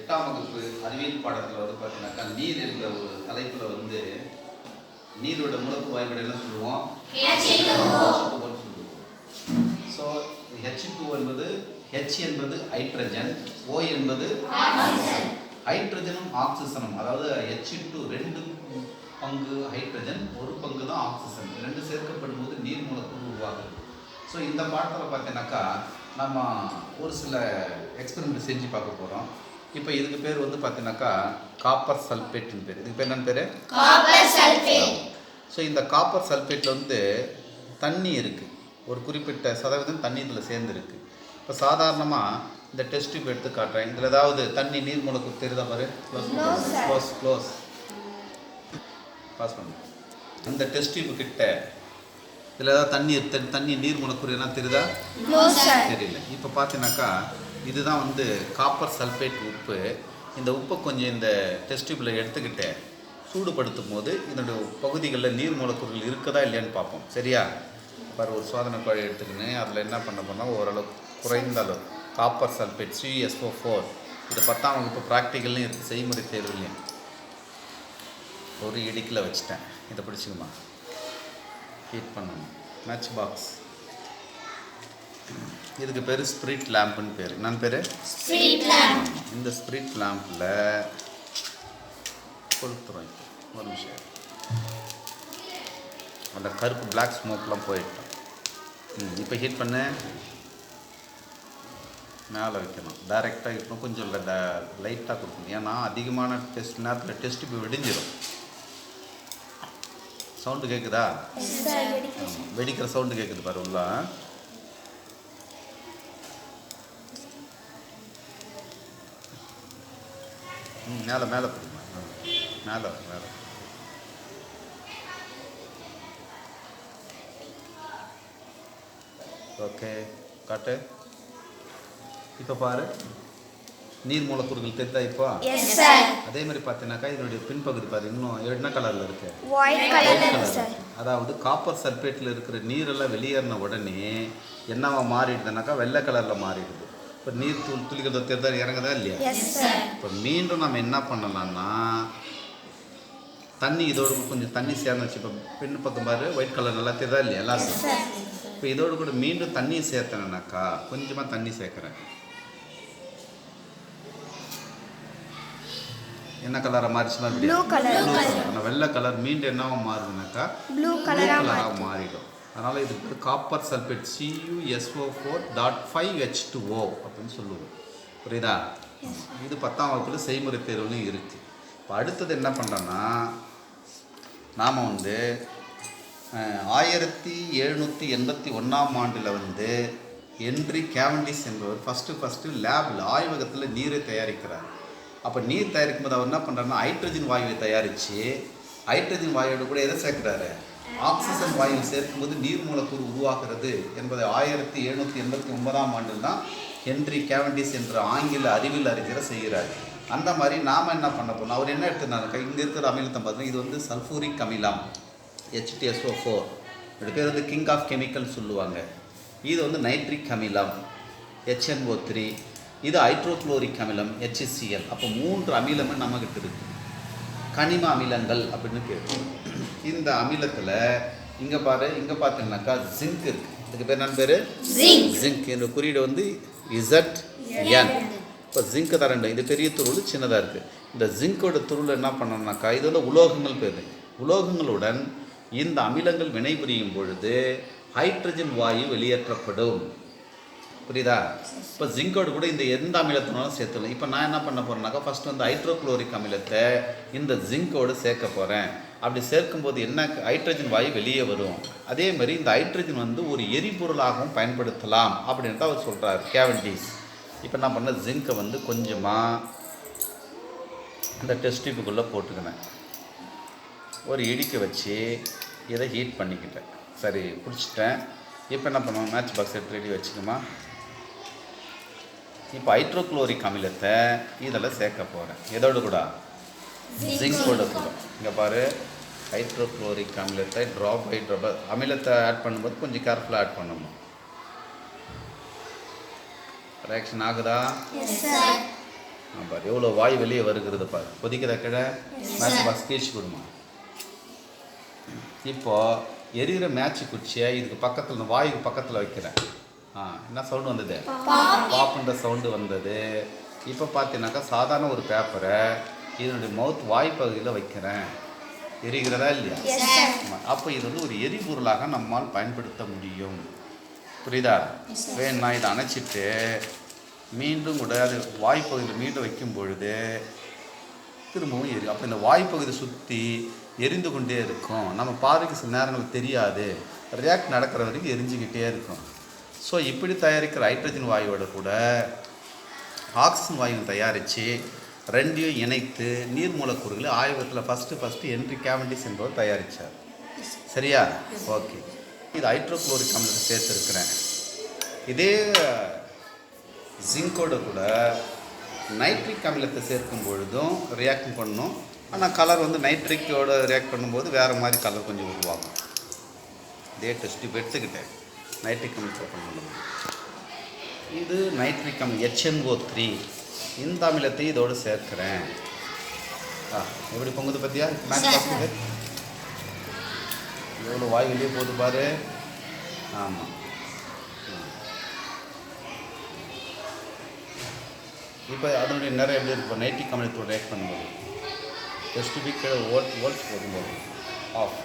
எட்டாம் வகுப்பு அறிவியல் பாடத்தில் வந்து பார்த்தீங்கன்னாக்கா நீர் என்ற ஒரு தலைப்பில் வந்து நீரோட மூலப்பு வாய்ப்பாடு என்ன சொல்லுவோம். H2O ன்னு சொல்லுவோம். ஸோ ஹெச் டூ என்பது ஹெச் என்பது ஹைட்ரஜன் ஓ என்பது ஹைட்ரஜனும் ஆக்சிஜனும் அதாவது ஹெச் டூ ரெண்டு பங்கு ஹைட்ரஜன் ஒரு பங்கு தான் ஆக்சிஜன் ரெண்டு சேர்க்கப்படும் போது நீர் மூலக்கூறு உருவாகுது. ஸோ இந்த பாடத்தில் பார்த்தீங்கன்னாக்கா நம்ம ஒரு சில எக்ஸ்பெரிமெண்ட் செஞ்சு பார்க்க போகிறோம் இப்போ இதுக்கு பேர் வந்து பார்த்தீங்கன்னாக்கா காப்பர் சல்பேட்னு பேர். இதுக்கு பேர் என்னன்னு பேர்? Copper sulphate. ஸோ இந்த காப்பர் சல்பேட்டில் வந்து தண்ணி இருக்குது ஒரு குறிப்பிட்ட சதவீதம் தண்ணி இதில் சேர்ந்துருக்கு. இப்போ சாதாரணமாக இந்த டெஸ்ட் டியூப் எடுத்து காட்டுறேன். இதில் ஏதாவது தண்ணி நீர் மூலக்கூறு தெரியுதா பாரு? க்ளோஸ். க்ளோஸ் க்ளோஸ் பாஸ் பண்ணு. அந்த டெஸ்ட் டியூப் கிட்ட இதில் ஏதாவது தண்ணி தண்ணி நீர் மூலக்கூறு என்ன தெரியுதா? தெரியல. இப்போ பார்த்தீங்கன்னாக்கா இதுதான் வந்து காப்பர் சல்ஃபேட் உப்பு. இந்த உப்பை கொஞ்சம் இந்த டெஸ்ட் டியூப்பில் எடுத்துக்கிட்டு சூடுபடுத்தும் போது இதனுடைய பகுதிகளில் நீர் மூலக்கூறுகள் இருக்குதா இல்லையான்னு பார்ப்போம். சரியா? பாரு ஒரு சோதனை குழாய் எடுத்துக்கின்னு அதில் என்ன பண்ண போனால் ஓரளவு குறைந்த அளவு காப்பர் சல்ஃபேட் சிஎஸ்ஓ ஃபோர். இது பத்தாம் வகுப்பு ப்ராக்டிக்கல்லையும் இருக்குது செய்முறை தேர்வுலையும் ஒரு இடுக்கில் வச்சுட்டேன். இதை பிடிச்சிக்குமா ஹீட் பண்ணணும். மேட்ச் பாக்ஸ் இதுக்கு பேர் ஸ்பிரிட் லேம்ப்னு பேர். என்னன்னு பேர்? இந்த ஸ்பிரிட் லேம்பில் கொளுத்துறோம் ஒரு நிமிஷம். அந்த கருப்பு பிளாக் ஸ்மோக்லாம் போயிட்டோம். ம் இப்போ ஹீட் பண்ண. மேலே வைக்கணும். டைரெக்டாக இருக்கணும் கொஞ்சம் இல்லை ட லைட்டாக கொடுக்கணும். ஏன்னா அதிகமான டெஸ்ட் நேரத்தில் டெஸ்ட் இப்போ வெடிஞ்சிடும் சவுண்டு கேட்குதா. வெடிக்கிற சவுண்டு கேட்குது பாரு உள்ள. ம் மேலே மேலே போடுமா மேலே மேலே. ஓகே காட்டு. இப்போ பாரு. நீர் மூலக்கூறுகள் தெரியுதா இப்போ? அதே மாதிரி பார்த்தீங்கன்னாக்கா இதனுடைய பின்பகுதி பாரு. இன்னும் என்ன கலரில் இருக்கு? அதாவது காப்பர் சல்பேட்டில் இருக்கிற நீரெல்லாம் வெளியேறின உடனே என்னவா மாறிடுதுனாக்கா வெள்ளை கலரில் மாறிடுது. இப்போ நீர் துளி துளிகள் தெரிதா இறங்குதா இல்லையா? இப்போ மீண்டும் நம்ம என்ன பண்ணலாம்னா தண்ணி இதோட கொஞ்சம் தண்ணி சேர்ந்துச்சு இப்போ பின் பக்கம் பாரு ஒயிட் கலர் நல்லா தெரியுதா இல்லையா? சார் இப்போ இதோடு கூட மீண்டும் தண்ணி சேர்த்தனேனாக்கா கொஞ்சமாக தண்ணி சேர்க்குறேன். என்ன கலராக மாறிச்சுன்னா colour. ஆனா வெள்ளை கலர் மீண்டும் என்னவா மாறுதுனாக்கா ப்ளூ ப்ளூ கலரா கலராக மாறிடும். அதனால் இதுக்கு copper sulphate C U S O four dot five H two O அப்படின்னு சொல்லுவோம். புரியுதா? இது பத்தாம் வகுப்பில் செய்முறை தேர்வுலையும் இருக்குது இப்போ அடுத்தது என்ன பண்ணுறோன்னா நாம் வந்து ஆயிரத்தி எழுநூற்றி எண்பத்தி ஒன்றாம் ஆண்டில் வந்து ஹென்றி கேவண்டிஸ் என்பவர் ஃபஸ்ட்டு ஃபஸ்ட்டு லேபில் ஆய்வகத்தில் நீரை தயாரிக்கிறார். அப்போ நீர் தயாரிக்கும் போது அவர் என்ன பண்ணுறாருன்னா ஹைட்ரஜன் வாயுவை தயாரித்து ஹைட்ரஜன் வாயுவோட கூட எதை சேர்க்குறாரு? ஆக்சிஜன் வாயுவை சேர்க்கும்போது நீர் மூலக்கூறு உருவாகிறது என்பதை ஆயிரத்தி எழுநூற்றி எண்பத்தி ஒன்பதாம் ஆண்டில் தான் ஹென்றி கேவண்டிஸ் என்ற ஆங்கில அறிவியல் அறிஞரை செய்கிறார். அந்த மாதிரி நாம் என்ன பண்ண போனோம் அவர் என்ன எடுத்துனாரு இங்கே இருக்கிற அமிலத்தை பார்த்தீங்கன்னா இது வந்து சல்ஃபூரிக் அமிலம் ஹெச்டிஎஸ்ஓ ஃபோர் இது பேர் வந்து கிங் ஆஃப் கெமிக்கல் சொல்லுவாங்க. இது வந்து நைட்ரிக் அமிலம் ஹெச்என்ஓ த்ரீ இது ஹைட்ரோக்ளோரிக் அமிலம் ஹெச்சிசிஎல் அப்போ மூன்று அமிலமும் நம்மகிட்ட இருக்கு. கனிம அமிலங்கள் அப்படின்னு பேர் இந்த அமிலத்தில் இங்கே பாரு இங்கே பார்த்தீங்கன்னாக்கா ஜிங்க் இருக்கு. இதுக்கு பேர் என்ன பேர். ஜிங்க் இந்த குறியீடு வந்து இசட் என் இப்போ ஜிங்க் தான் ரெண்டு இது பெரிய துருள் சின்னதாக இருக்குது இந்த ஜிங்கோட துருள் என்ன பண்ணோம்னாக்கா இது வந்து உலோகங்கள் பேர். உலோகங்களுடன் இந்த அமிலங்கள் வினைபுரியும் பொழுது ஹைட்ரஜன் வாயு வெளியேற்றப்படும். புரியுதா? இப்போ ஜிங்கோடு கூட இந்த எந்த அமிலத்தினாலும் சேர்த்துக்கலாம். இப்போ நான் என்ன பண்ண போறேன்னாக்கா ஃபர்ஸ்ட் வந்து ஹைட்ரோக்ளோரிக் அமிலத்தை இந்த ஜிங்கோடு சேர்க்க போகிறேன் அப்படி சேர்க்கும்போது என்ன ஹைட்ரஜன் வாயு வெளியே வரும். அதே மாதிரி இந்த ஹைட்ரஜன் வந்து ஒரு எரிபொருளாகவும் பயன்படுத்தலாம் அப்படின்னு தான் அவர் சொல்கிறார் கேவண்டிஸ் இப்போ நான் பண்ண ஜிங்கை வந்து கொஞ்சமாக இந்த டெஸ்ட் டியூப்புக்குள்ளே போட்டுக்கினேன். ஒரு இடிக்க வச்சு இதை ஹீட் பண்ணிக்கிட்டேன். சரி பிடிச்சிட்டேன் இப்போ என்ன பண்ணுவோம்? மேட்ச் பாக்ஸ் எடுத்து ரெடி வச்சுக்கோமா. இப்போ ஹைட்ரோக்ளோரிக் அமிலத்தை இதில் சேர்க்க போகிறேன் எதோடு கூட? ஜிங்கோட கூட இங்கே பாரு ஹைட்ரோக்ளோரிக் அமிலத்தை ட்ராப் ஹைட்ரோ அமிலத்தை ஆட் பண்ணும்போது கொஞ்சம் கேர்ஃபுல்லாக ஆட் பண்ணணும் ரியாக்ஷன் ஆகுதா? பாரு எவ்வளோ வாய் வெளியே வருகிறது பாரு. கொதிக்கிற கிழ? மேட்ச் பாக்ஸ் கீழ்ச்சி கொடுமா? இப்போ எரியிற மேட்ச் குச்சியை இதுக்கு பக்கத்தில் வாயுக்கு பக்கத்தில் வைக்கிறேன். ஆ என்ன சவுண்டு வந்தது? பாப்புன்ற சவுண்டு வந்தது. இப்போ பார்த்தீங்கன்னாக்கா சாதாரண ஒரு பேப்பரை இதனுடைய மவுத் வாய்ப்பகுதியில் வைக்கிறேன். எரிகிறதா இல்லையா. அப்போ இது வந்து ஒரு எரிபொருளாக நம்மால் பயன்படுத்த முடியும். புரியுதா? வேணா இதை அணைச்சிட்டு மீண்டும் கூட அது வாய்ப்பகுதியில் மீண்டும் வைக்கும் பொழுது திரும்பவும் எரி அப்போ இந்த வாய்ப்பகுதி சுற்றி எரிந்து கொண்டே இருக்கும். நம்ம பார்வைக்கு சில நேரங்கள் தெரியாது. ரியாக்ட் நடக்கிற வரைக்கும் எரிஞ்சுக்கிட்டே இருக்கும். ஸோ இப்படி தயாரிக்கிற ஹைட்ரஜன் வாயுவோட கூட ஆக்சிஜன் வாயுவை தயாரித்து ரெண்டையும் இணைத்து நீர் மூலக்கூறுகளை ஆய்வகத்தில் ஃபஸ்ட்டு ஃபஸ்ட்டு என்ட்ரி கேவண்டிஸ் என்பவர் தயாரித்தார் சரியா? ஓகே இது ஹைட்ரோக்ளோரிக் அமிலத்தை சேர்த்துருக்கிறேன். இதே ஜிங்கோட கூட நைட்ரிக் அமிலத்தை சேர்க்கும் பொழுதும் ரியாக்ட் பண்ணும். ஆனால் கலர் வந்து நைட்ரிக்கோடு ரியாக்ட் பண்ணும்போது வேறு மாதிரி கலர் கொஞ்சம் உருவாகும். இதே டெஸ்ட் இப்போ எடுத்துக்கிட்டேன். நைட்ரிக் அமிலத்தை பண்ணணும் இது நைட்ரிக் அமிலம் ஹெச்என்ஓ த்ரீ இந்த அமிலத்தை இதோடு சேர்க்கிறேன். ஆ எப்படி பொங்குது மேட்ச் Sir. பார்க்குது எவ்வளோ வாய் வெளியே போகுது பாரு. ஆமாம் இப்போ அதனுடைய நிறைய எப்படி இருக்கும் நைட்ரிக் அமிலத்தோட ரியாக்ட் பண்ணும்போது. டெஸ்ட் வீக் வோல்ட் வோல்ட் போகும்போது ஆஃப்